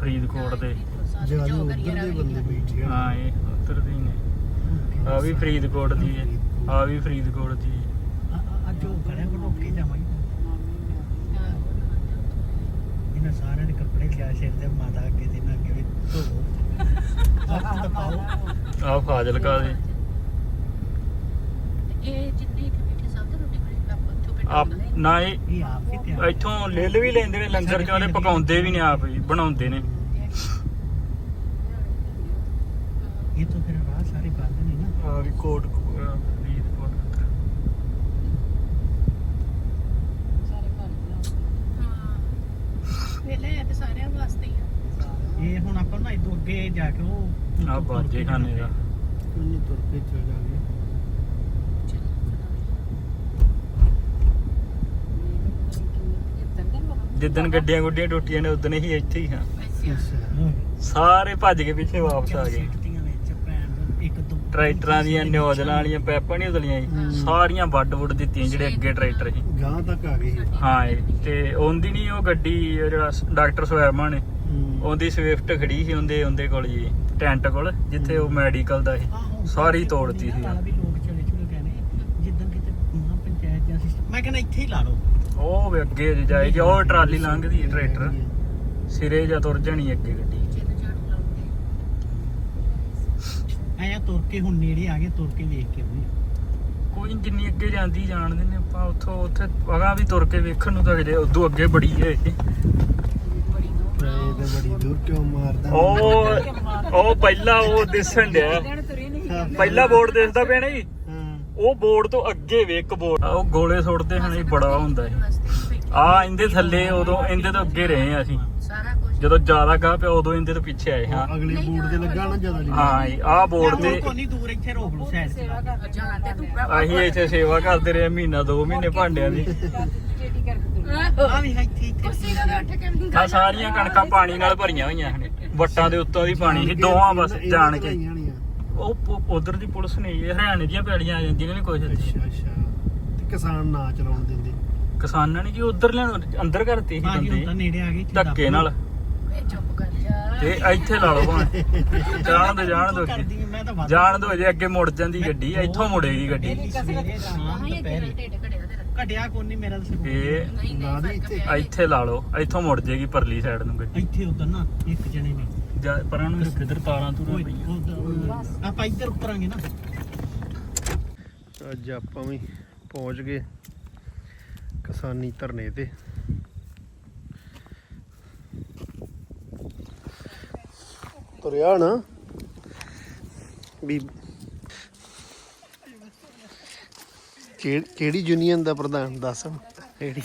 ਫਰੀਦਕੋਟ ਦੇ। ਜ਼ਿਆਦਾ ਉਧਰ ਦੇ ਬੰਦੇ ਬੈਠੇ ਆ। ਹਾਂ ਇਹ ਉੱਧਰ ਦੀ ਨੇ। ਆ ਵੀ ਫਰੀਦਕੋਟ ਦੀ ਹੈ ਆ ਵੀ ਫਰੀਦਕੋਟ ਦੀ ਹੈ ਅੱਜ ਉਹ ਖੜੇ ਕੋਲ ਰੋਕੇ ਜਾਵਾਂਗੇ ਇਹਨਾਂ ਸਾਰਿਆਂ ਦੇ ਕੱਪੜੇ ਲਿਆ ਸਿਰ ਤੇ ਮਾਤਾ ਅੱਗੇ ਦੇ ਨਾ ਅੱਗੇ ਵੀ ਧੋਵੋ ਹੱਥ ਤਾਂ ਪਾਓ ਆ ਫਾਜ਼ਿਲਕਾ ਦੇ। ਇਹ ਜਿੰਨੇ ਇੱਥੇ ਬੈਠੇ ਸਭ ਤੇ ਰੋਟੀ ਬਣੀ ਆਪਾਂ ਉੱਥੋਂ ਨਾ? ਇਹ ਇਹ ਆਪ ਹੀ ਤਿਆਰ ਇੱਥੋਂ ਲਿਲ ਵੀ ਲੈਂਦੇ ਨੇ ਲੰਗਰ ਚੋਂ ਪਕਾਉਂਦੇ ਵੀ ਨੇ ਆਪ ਹੀ ਬਣਾਉਂਦੇ ਨੇ। ਇਹ ਤਾਂ ਫਿਰ ਰਾਹ ਸਾਰੇ ਬੰਦ ਨੇ ਨਾ। ਆ ਵੀ ਕੋਟ ਫਰੀਦਕੋਟ ਹਾਂ ਵੇਲੇ ਇਹ ਤੇ ਸਾਰਿਆਂ ਵਾਸਤੇ ਹੀ ਆ। ਇਹ ਹੁਣ ਆਪਾਂ ਨਾ ਇਦੋਂ ਅੱਗੇ ਜਾ ਕੇ ਉਹ ਆ ਬਾਜੇ ਖਾਨੇ ਦਾ। ਉਹਨੇ ਤੁਰ ਕੇ ਚਲ ਜਾਗੇ ਜਿੱਦਣ ਗੱਡੀਆਂ ਗੁੱਡੀਆਂ ਟੁੱਟੀਆਂ ਨੇ ਉਦੋਂ ਹੀ ਇੱਥੇ ਹੀ ਹਾਂ। ਸਾਰੇ ਭੱਜ ਕੇ ਪਿੱਛੇ ਵਾਪਸ ਆ ਗਏ ਸਿੱਟਦੀਆਂ ਵਿੱਚ ਭੈਣ ਨੂੰ ਇੱਕ ਦੋ ਟਰੈਕਟਰਾਂ ਦੀਆਂ ਨਿਓਜਲਾਂ ਵਾਲੀਆਂ ਪੈਪਾਂ ਨਹੀਂ ਉਦਲੀਆਂ ਸੀ ਸਾਰੀਆਂ ਵੱਡ ਵੁੱਡ ਦਿੱਤੀਆਂ ਜਿਹੜੇ ਅੱਗੇ ਟਰੈਕਟਰ ਸੀ। ਗਾਂ ਤੱਕ ਆ ਗਈ ਹਾਂ ਇਹ ਤੇ ਉਹਦੀ ਨਹੀਂ ਉਹ ਗੱਡੀ ਜਿਹੜਾ ਡਾਕਟਰ ਸੁਐਮਾ ਨੇ ਉਹਦੀ ਸਵਿਫਟ ਖੜੀ ਸੀ ਉਹਦੇ ਉਹਦੇ ਕੋਲ ਜੀ ਟੈਂਟ ਕੋਲ ਜਿੱਥੇ ਉਹ ਮੈਡੀਕਲ ਦਾ ਸੀ ਸਾਰੀ ਤੋੜਤੀ ਸੀ। ਵੀ ਲੋਕ ਚਲੇ ਚੁਲੇ ਗਏ ਨੇ ਜਿੱਦਾਂ ਕਿਤੇ ਮਹਾ ਪੰਚਾਇਤ ਜਾਂ ਸਿਸਟਮ ਮੈਂ ਕਹਿੰਦਾ ਇੱਥੇ ਹੀ ਲਾ ਲਓ। ਉਹ ਵੀ ਅੱਗੇ ਜੇ ਜਾਏਗੀ ਉਹ ਟਰਾਲੀ ਲੰਘਦੀ ਹੈ ਟਰੈਕਟਰ। ਸਿਰੇ ਜਾਂ ਤੁਰ ਜਾਣੀ ਅੱਗੇ ਗੱਡੀ। ਐਂ ਤੁਰ ਕੇ ਹੁਣ ਨੇੜੇ ਆ ਗਏ ਤੁਰ ਕੇ ਵੇਖ ਕੇ ਆਉਂਦੇ ਕੋਈ ਨੀ, ਜਿੰਨੀ ਅੱਗੇ ਜਾਂਦੀ ਜਾਣਦੇ ਨੇ ਆਪਾਂ ਉੱਥੋਂ ਉੱਥੇ ਅਗਾਂ ਵੀ ਤੁਰ ਕੇ ਵੇਖਣ ਨੂੰ ਤਾਂ ਜੇ ਉਦੋਂ ਅੱਗੇ ਬੜੀ ਹੈ ਇਹ। ਬੜੀ ਦੂਰ ਇਹ ਤੇ ਬੜੀ ਦੂਰ ਕਿਉਂ ਮਾਰਦਾ? ਉਹ ਉਹ ਪਹਿਲਾ ਉਹ ਦਿਸਣ ਡਿਆ। ਪਹਿਲਾ ਬੋਰਡ ਦਿਸਦਾ ਪਿਆ ਨਹੀਂ? ਹਾਂ। ਉਹ ਬੋਰਡ ਤੋਂ ਅੱਗੇ ਵੇ ਇੱਕ ਬੋਰਡ। ਉਹ ਗੋਲੇ ਸੁੱਟਦੇ ਹਨ ਇਹ ਬੜਾ ਹੁੰਦਾ ਹੈ ਆ ਇਹਦੇ ਥੱਲੇ ਉਦੋਂ ਇਹਦੇ ਤੋਂ ਅੱਗੇ ਰਹੇ ਆ ਅਸੀਂ। ਸਾਰਾ ਕੁਝ ਜਦੋਂ ਜ਼ਿਆਦਾ ਗਾਹ ਪਿਆ ਉਦੋਂ ਇਹਦੇ ਤੋਂ ਪਿੱਛੇ ਆਏ ਹਾਂ। ਅਗਲੇ ਬੂਟ ਤੇ ਲੱਗਾ ਨਾ ਜ਼ਿਆਦਾ ਹਾਂ ਜੀ, ਆਹ ਬੋਰਡ ਤੇ ਕੋਨੀ ਦੂਰ ਇੱਥੇ ਰੋਕ ਲਓ ਸਾਈਡ ਤੇ ਅਸੀਂ ਇੱਥੇ ਸੇਵਾ ਕਰਦੇ ਰਹੇ ਮਹੀਨਾ ਦੋ ਮਹੀਨੇ ਭਾਂਡਿਆਂ ਦੀ। ਆ ਵੀ ਇੱਥੇ ਇੱਥੇ। ਸਾਰੀਆਂ ਕਣਕਾਂ ਪਾਣੀ ਨਾਲ ਭਰੀਆਂ ਹੋਈਆਂ ਹਨ ਵੱਟਾਂ ਦੇ ਉੱਤੋਂ ਦੀ ਪਾਣੀ ਸੀ ਦੋਵਾਂ ਬਸ ਜਾਣ ਕੇ। ਉਹ ਉਧਰ ਦੀ ਪੁਲਿਸ ਨੇ ਇਹ ਹਰਿਆਣੇ ਦੀਆਂ ਪੈੜੀਆਂ ਆ ਜਾਂਦੀਆਂ ਨੇ ਕੁਝ ਅੱਛਾ ਅੱਛਾ। ਤੇ ਕਿਸਾਨ ਨਾ ਚਲਾਉਣ ਦਿੰਦੇ। ਕਿਸਾਨਾਂ ਨੇ ਜੀ ਉਧਰ ਲੈਣ ਅੰਦਰ ਕਰਤੀ ਸੀ ਬੰਦੇ। ਨੇੜੇ ਆ ਗਏ ਇੱਥੇ ਧੱਕੇ ਨਾਲ। ਚੁੱਪ ਕਰ ਜਾ। ਤੇ ਇੱਥੇ ਲਾ ਲਓ ਭਾਵੇਂ। ਜਾਣ ਦੋ ਜਾਣ ਦੋ ਕਰਦੀ ਹਾਂ, ਮੈਂ ਤਾਂ ਵੱਧ ਜਾਣ ਦੋ ਜੇ ਅੱਗੇ ਮੁੜ ਜਾਂਦੀ ਗੱਡੀ ਇੱਥੋਂ ਮੁੜੇਗੀ ਗੱਡੀ। ਹਾਂ ਇਹ ਤੇਰਾ ਢਿੱਡ ਘੜਿਆ ਤੇਰਾ ਘਟਿਆ ਕੋਨੀ ਮੇਰਾ ਤਾਂ ਸਿਰ ਇਹ ਨਹੀਂ ਇੱਥੇ। ਫ਼ਰਕ ਪਿਆ ਇੱਥੇ ਲਾ ਲਓ ਇੱਥੋਂ ਮੁੜ ਜਾਏਗੀ ਪਰਲੀ ਸਾਈਡ ਨੂੰ ਗੱਡੀ। ਇੱਥੇ ਉਧਰ ਨਾ ਇੱਕ ਜਣੇ ਨੇ। ਜਾਂ ਪਰਾਂ ਨੂੰ ਕਿੱਧਰ ਤਾਰਾਂ ਤੁਰਾਂ ਓਏ, ਪਈਆਂ। ਉੱਧਰ- ਆਪਾਂ ਇੱਧਰ ਉਤਰਾਂਗੇ ਨਾ। ਅੱਜ ਆਪਾਂ ਵੀ ਪਹੁੰਚ ਗਏ ਕਿਸਾਨੀ ਧਰਨੇ ਤੇ। ਤੁਰਿਆ ਨਾ ਵੀ ਕਿਹੜੀ- ਯੂਨੀਅਨ ਦਾ ਪ੍ਰਧਾਨ? ਦੱਸ। ਕਿਹੜੀ?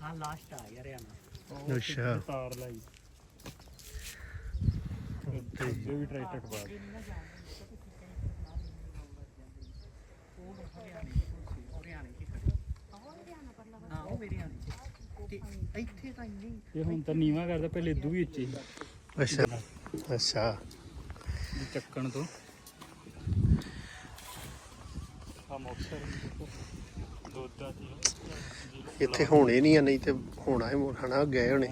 ਹਾਂ ਲਾਸਟ ਆ ਗਿਆ ਰਿਆਣਾ ਅੱਛਾ। ਤਾਰ ਲਾਈ। ਇਹ ਵੀ ਟਰੈਕਟਰ ਪਾ ਹਾਂ ਉਹ ਮੇਰੇ ਆਣੇ ਤੇ ਇੱਥੇ ਤਾਂ ਨਹੀਂ ਇਹ ਹੁਣ ਤਾਂ ਨੀਵਾ ਕਰਦਾ ਪਹਿਲੇ ਇਦੂ ਵੀ ਉੱਚੀ ਸੀ। ਅੱਛਾ ਅੱਛਾ। ਵੀ ਚੱਕਣ ਤੋਂ। ਆ ਮੋਕਸਰ ਦੋਦਾ ਦੀ ਇੱਥੇ ਹੋਣੇ ਨਹੀਂ ਆ ਨਹੀਂ ਤੇ ਹੋਣਾ ਹੈ ਹਨਾ? ਗਏ ਹੋਣੇ।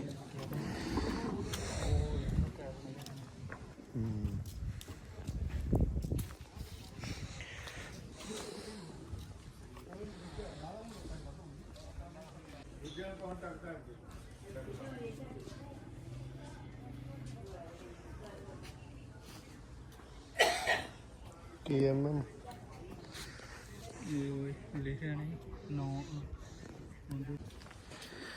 ਕੀ ਐਮ ਐਮ ਇਹ ਲਿਖਿਆ ਨਹੀਂ ਨੋ।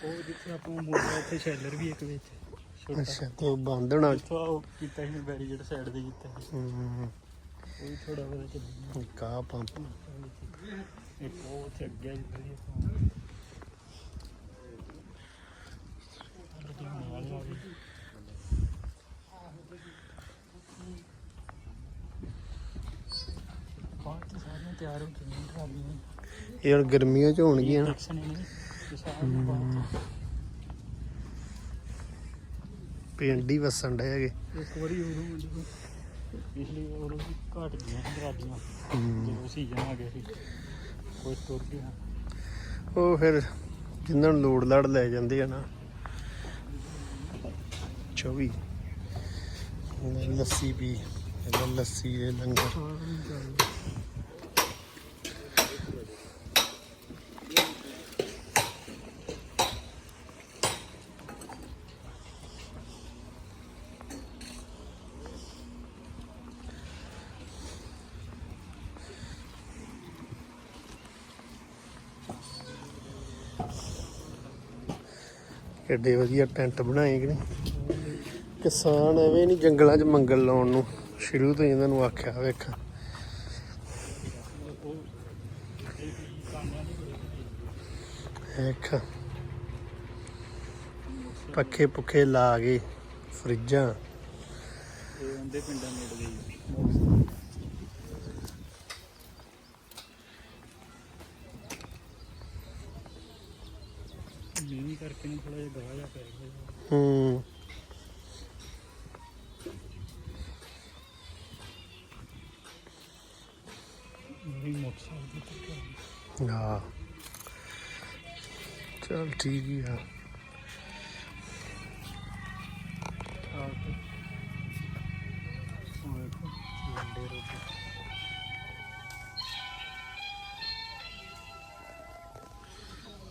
ਉਹ ਜਿੱਥੇ ਆਪਾਂ ਮੋਟਰ ਉੱਥੇ ਸ਼ੈਲਰ ਵੀ ਇੱਕ ਵਿੱਚ। ਛੋਟਾ। ਅੱਛਾ ਤੇ ਉਹ ਉਹ ਕੀਤਾ ਸੀ ਬੈਰੀਗੇਡ ਸਾਈਡ ਦੇ ਕੀਤਾ ਸੀ। ਹਮ ਉਹ ਵੀ ਥੋੜਾ ਬੜਾ ਕਾ ਪੰਪ। ਇੱਕ ਉਹ ਉੱਥੇ ਅੱਗੇ ਜਿੱਥੇ ਬਾਕੀ ਸਾਰੀਆਂ ਤਿਆਰ ਹੋ ਇਹ ਹੁਣ ਗਰਮੀਆਂ ਚ ਹੋਣਗੀਆਂ ਨਾ। ਪਿੰਡ ਵਸਣ ਡਏ ਹੈਗੇ। ਚ ਇੱਕ ਵਾਰੀ ਉਦੋਂ ਜਦੋਂ ਪਿਛਲੀ ਵਾਰ ਉਹ ਵੀ ਘਟ ਗਈਆਂ ਦਰਾਜੀਆਂ ਹੂੰ। ਜਦੋਂ ਸੀਜ਼ਨ ਆ ਗਿਆ ਸੀ। ਕੋਈ ਤੁਰ ਗਿਆ। ਉਹ ਫਿਰ ਜਿੰਨਾਂ ਨੂੰ ਲੋੜ ਲੜ ਲੈ ਜਾਂਦੇ ਆ ਨਾ। 24 ਉਹਨੇ ਲੱਸੀ ਪੀ ਲੱਸੀ ਦੇ ਲੰਗਰ। ਕਿੱਡੇ ਵਧੀਆ ਟੈਂਟ ਬਣਾਏ ਕਿ ਨਹੀਂ? ਕਿਸਾਨ ਐਵੇਂ ਨਹੀਂ ਜੰਗਲਾਂ 'ਚ ਮੰਗਲ ਲਾਉਣ ਨੂੰ। ਸ਼ੁਰੂ ਤੋਂ ਇਹਨਾਂ ਨੂੰ ਆਖਿਆ, ਵੇਖ। ਵੇਖ। ਪੱਖੇ ਪੁੱਖੇ ਲਾ ਕੇ ਫਰਿੱਜਾਂ। ਇਹ ਉਹਦੇ ਪਿੰਡਾਂ ਨੇੜੇ ਦੇ ਕਰਕੇ ਨਾ ਥੋੜਾ ਜਿਹਾ ਗਾਹ ਜਾ ਪੈ ਗਿਆ। ਹੂੰ। ਮੇਰੀ ਮੋਟਰਸਾਈਕਲ ਤੇ ਹਾਂ। ਚਲ ਠੀਕ ਹੀ ਆ।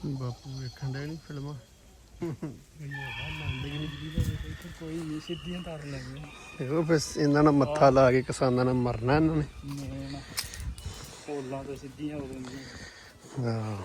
ਬਾਪੂ ਵੇਖਣ ਦੇ ਨਹੀਂ ਫਿਲਮਾਂ। ਕੋਈ ਨਹੀਂ ਸਿੱਧੀਆਂ ਤਾਰ ਇਹਨਾਂ ਨਾਲ ਮੱਥਾ ਲਾ ਕੇ ਕਿਸਾਨਾਂ ਨਾਲ ਮਰਨਾ ਇਹਨਾਂ ਨੇ। ਤੇ ਸਿੱਧੀਆਂ ਹੋ ਹਾਂ।